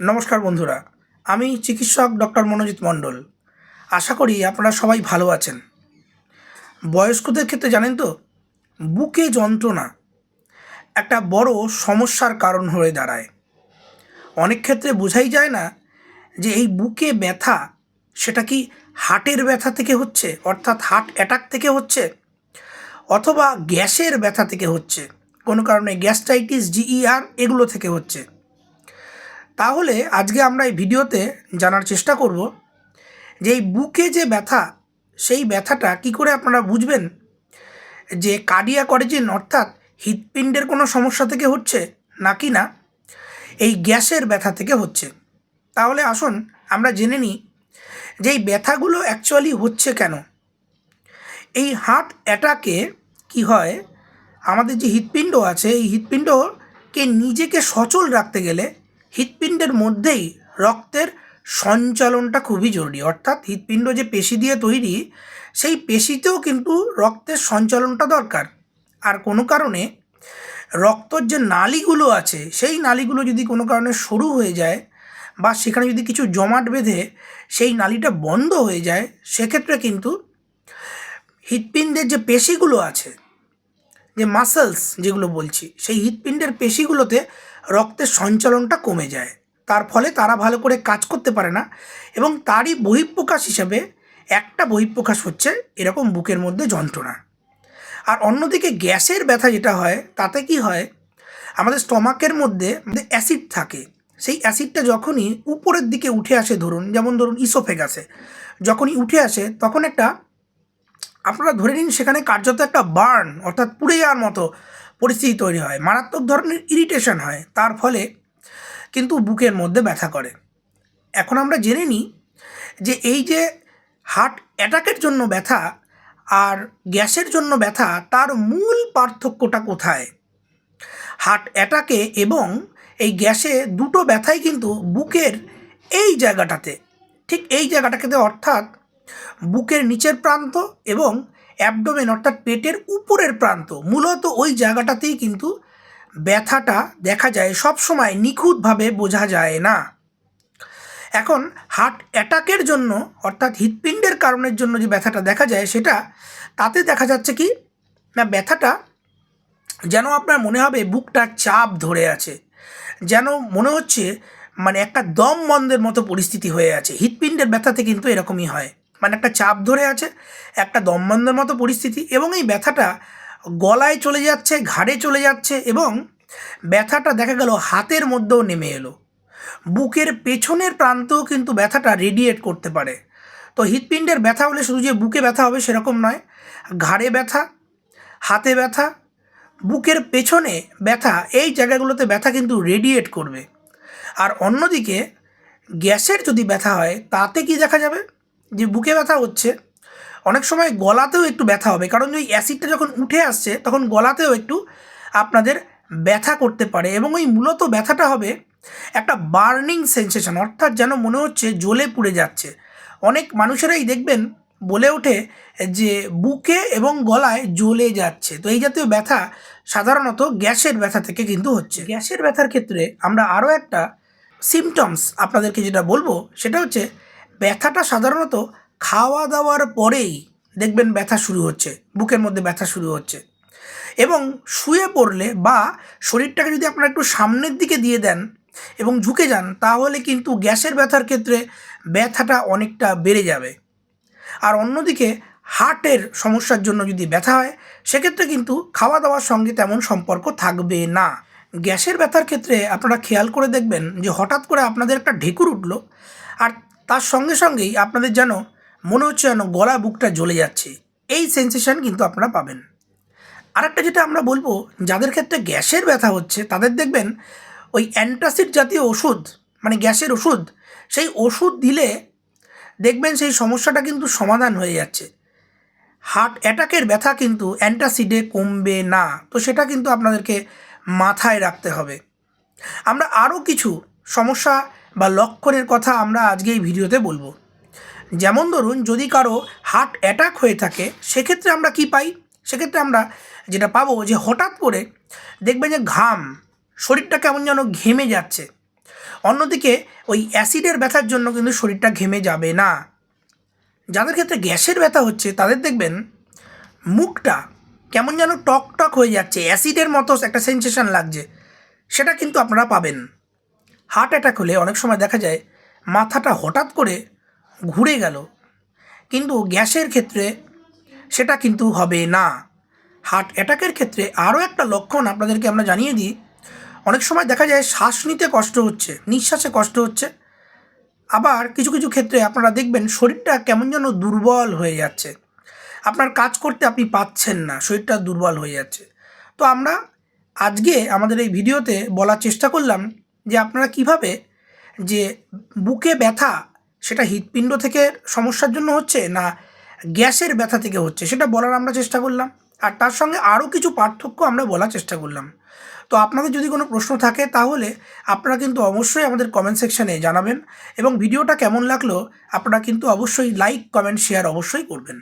নমস্কার বন্ধুরা, আমি চিকিৎসক ডক্টর মনোজিৎ মণ্ডল। আশা করি আপনারা সবাই ভালো আছেন। বয়স্কদের ক্ষেত্রে জানেন তো, বুকে যন্ত্রণা একটা বড় সমস্যার কারণ হয়ে দাঁড়ায়। অনেক ক্ষেত্রে বোঝাই যায় না যে এই বুকে ব্যথা সেটা কি হার্টের ব্যথা থেকে হচ্ছে, অর্থাৎ হার্ট অ্যাটাক থেকে হচ্ছে, অথবা গ্যাসের ব্যথা থেকে হচ্ছে, কোনো কারণে গ্যাস্ট্রাইটিস, জিইআর, এগুলো থেকে হচ্ছে। তাহলে আজকে আমরা এই ভিডিওতে জানার চেষ্টা করব যে এই বুকে যে ব্যথা, সেই ব্যথাটা কি করে আপনারা বুঝবেন? যে কার্ডিয়া অরিজিন অর্থাৎ হৃৎপিণ্ডের কোনো সমস্যা থেকে হচ্ছে নাকি না? এই গ্যাসের ব্যথা থেকে হচ্ছে। তাহলে আসুন আমরা জেনে নিই যে এই ব্যথাগুলো অ্যাকচুয়ালি হচ্ছে কেন? এই হার্ট অ্যাটাকে কি হয়? আমাদের যে হৃৎপিণ্ড আছে, এই হৃৎপিণ্ডকে নিজেকে সচল রাখতে গেলে হৃৎপিণ্ডের মধ্যেই রক্তের সঞ্চালনটা খুবই জরুরি। অর্থাৎ হৃৎপিণ্ড যে পেশি দিয়ে তৈরি, সেই পেশিতেও কিন্তু রক্তের সঞ্চালনটা দরকার। আর কোনো কারণে রক্তর যে নালিগুলো আছে, সেই নালিগুলো যদি কোনো কারণে সরু হয়ে যায় বা সেখানে যদি কিছু জমাট বেঁধে সেই নালিটা বন্ধ হয়ে যায়, সেক্ষেত্রে কিন্তু হৃৎপিণ্ডের যে পেশিগুলো আছে, যে মাসেলস যেগুলো বলছি, সেই হৃৎপিণ্ডের পেশিগুলোতে রক্তের সঞ্চালনটা কমে যায়। তার ফলে তারা ভালো করে কাজ করতে পারে না এবং তারই বহিঃপ্রকাশ হিসাবে একটা বহিঃপ্রকাশ হচ্ছে এরকম বুকের মধ্যে যন্ত্রণা। আর অন্যদিকে গ্যাসের ব্যথা যেটা হয়, তাতে কি হয়? আমাদের স্টমাকের মধ্যে অ্যাসিড থাকে। সেই অ্যাসিডটা যখনই উপরের দিকে উঠে আসে, ধরুন, যেমন ধরুন ইসোফেগাসে যখনই উঠে আসে, তখন একটা, আপনারা ধরে নিন সেখানে কার্যত একটা বার্ন, অর্থাৎ পুড়ে যাওয়ার মতো পরিস্থিতি তৈরি হয়, মারাত্মক ধরনের ইরিটেশন হয়, তার ফলে কিন্তু বুকের মধ্যে ব্যথা করে। এখন আমরা জেনে নিই যে এই যে হার্ট অ্যাটাকের জন্য ব্যথা আর গ্যাসের জন্য ব্যথা, তার মূল পার্থক্যটা কোথায়? হার্ট অ্যাটাকে এবং এই গ্যাসে দুটো ব্যথাই কিন্তু বুকের এই জায়গাটাতে, ঠিক এই জায়গাটাকে অর্থাৎ বুকের নিচের প্রান্ত এবং অ্যাবডোমেন অর্থাৎ পেটের উপরের প্রান্ত, মূলত ওই জায়গাটাতেই কিন্তু ব্যথাটা দেখা যায় সব সময় নিখুঁতভাবে বোঝা যায় না। এখন হার্ট অ্যাটাকের জন্য, অর্থাৎ হৃৎপিণ্ডের কারণের জন্য যে ব্যথাটা দেখা যায়, সেটা তাতে দেখা যাচ্ছে কি, না ব্যথাটা যেন আপনার মনে হবে বুকটা চাপ ধরে আছে, যেন মনে হচ্ছে মানে একটা দম বন্ধের মতো পরিস্থিতি হয়ে আছে, হৃৎপিণ্ডের ব্যথাতে কিন্তু এরকমই হয়। মানে একটা চাপ ধরে আছে, একটা দমবন্ধের মতো পরিস্থিতি এবং এই ব্যথাটা গলায় চলে যাচ্ছে, ঘাড়ে চলে যাচ্ছে এবং ব্যথাটা দেখা গেল হাতের মধ্যেও নেমে এলো। বুকের পেছনের প্রান্তেও কিন্তু ব্যথাটা রেডিয়েট করতে পারে। তো হৃৎপিণ্ডের ব্যথা হলে শুধু যে বুকে ব্যথা হবে সেরকম নয়, ঘাড়ে ব্যথা, হাতে ব্যথা, বুকের পেছনে ব্যথা, এই জায়গাগুলোতে ব্যথা কিন্তু রেডিয়েট করবে। আর অন্যদিকে গ্যাসের যদি ব্যথা হয়, তাতে কি দেখা যাবে? যে বুকে ব্যথা হচ্ছে, অনেক সময় গলাতেও একটু ব্যথা হবে। কারণ ওই অ্যাসিডটা যখন উঠে আসছে, তখন গলাতেও একটু আপনাদের ব্যথা করতে পারে এবং ওই মূলত ব্যথাটা হবে একটা বার্নিং সেন্সেশন, অর্থাৎ যেন মনে হচ্ছে জ্বলে পুড়ে যাচ্ছে। অনেক মানুষেরাই দেখবেন বলে ওঠে যে বুকে এবং গলায় জ্বলে যাচ্ছে। তো এই জাতীয় ব্যথা সাধারণত গ্যাসের ব্যথা থেকে কিন্তু হচ্ছে। গ্যাসের ব্যথার ক্ষেত্রে আমরা আরও একটা সিমটমস আপনাদেরকে যেটা বলব, সেটা হচ্ছে ব্যথাটা সাধারণত খাওয়া দাওয়ার পরেই দেখবেন ব্যথা শুরু হচ্ছে, বুকের মধ্যে ব্যথা শুরু হচ্ছে। এবং শুয়ে পড়লে বা শরীরটাকে যদি আপনারা একটু সামনের দিকে দিয়ে দেন এবং ঝুঁকে যান, তাহলে কিন্তু গ্যাসের ব্যথার ক্ষেত্রে ব্যথাটা অনেকটা বেড়ে যাবে। আর অন্যদিকে হার্টের সমস্যার জন্য যদি ব্যথা হয়, সেক্ষেত্রে কিন্তু খাওয়া দাওয়ার সঙ্গে তেমন সম্পর্ক থাকবে না। গ্যাসের ব্যথার ক্ষেত্রে আপনারা খেয়াল করে দেখবেন যে হঠাৎ করে আপনাদের একটা ঢেকুর উঠল, আর তার সঙ্গে সঙ্গেই আপনাদের যেন মনে হচ্ছে যেন গলা বুকটা জ্বলে যাচ্ছে। এই সেন্সেশন কিন্তু আপনারা পাবেন। আরেকটা যেটা আমরা বলব, যাদের ক্ষেত্রে গ্যাসের ব্যথা হচ্ছে, তাদের দেখবেন ওই অ্যান্টাসিড জাতীয় ওষুধ মানে গ্যাসের ওষুধ, সেই ওষুধ দিলে দেখবেন সেই সমস্যাটা কিন্তু সমাধান হয়ে যাচ্ছে। হার্ট অ্যাটাকের ব্যথা কিন্তু অ্যান্টাসিডে কমবে না, তো সেটা কিন্তু আপনাদেরকে মাথায় রাখতে হবে। আমরা আরও কিছু সমস্যা বা লক্ষণের কথা আমরা আজকে এই ভিডিওতে বলব। যেমন ধরুন, যদি কারও হার্ট অ্যাটাক হয়ে থাকে, সেক্ষেত্রে আমরা কি পাই? সেক্ষেত্রে আমরা যেটা পাবো যে হঠাৎ করে দেখবেন যে ঘাম, শরীরটা কেমন যেন ঘেমে যাচ্ছে। অন্যদিকে ওই অ্যাসিডের ব্যথার জন্য কিন্তু শরীরটা ঘেমে যাবে না। যাদের ক্ষেত্রে গ্যাসের ব্যথা হচ্ছে, তাদের দেখবেন মুখটা কেমন যেন টক টক হয়ে যাচ্ছে। অ্যাসিডের মতো একটা সেন্সেশন লাগছে, সেটা কিন্তু আপনারা পাবেন। হার্ট অ্যাটাক হলে অনেক সময় দেখা যায় মাথাটা হঠাৎ করে ঘুরে গেল। কিন্তু গ্যাসের ক্ষেত্রে সেটা কিন্তু হবে না। হার্ট অ্যাটাকের ক্ষেত্রে আরও একটা লক্ষণ আপনাদেরকে আমরা জানিয়ে দিই। অনেক সময় দেখা যায় শ্বাস নিতে কষ্ট হচ্ছে, নিঃশ্বাসে কষ্ট হচ্ছে। আবার কিছু কিছু ক্ষেত্রে আপনারা দেখবেন শরীরটা কেমন যেন দুর্বল হয়ে যাচ্ছে। আপনার কাজ করতে আপনি পাচ্ছেন না, শরীরটা দুর্বল হয়ে যাচ্ছে। তো আমরা আজকে আমাদের এই ভিডিওতে বলার চেষ্টা করলাম যে আপনারা কীভাবে যে বুকে ব্যথা সেটা হৃৎপিণ্ড থেকে সমস্যার জন্য হচ্ছে না গ্যাসের ব্যথা থেকে হচ্ছে, সেটা বলার আমরা চেষ্টা করলাম। আর তার সঙ্গে আরও কিছু পার্থক্য আমরা বলার চেষ্টা করলাম। তো আপনাদের যদি কোনো প্রশ্ন থাকে তাহলে আপনারা কিন্তু অবশ্যই আমাদের কমেন্ট সেকশানে জানাবেন এবং ভিডিওটা কেমন লাগল আপনারা কিন্তু অবশ্যই লাইক কমেন্ট শেয়ার অবশ্যই করবেন।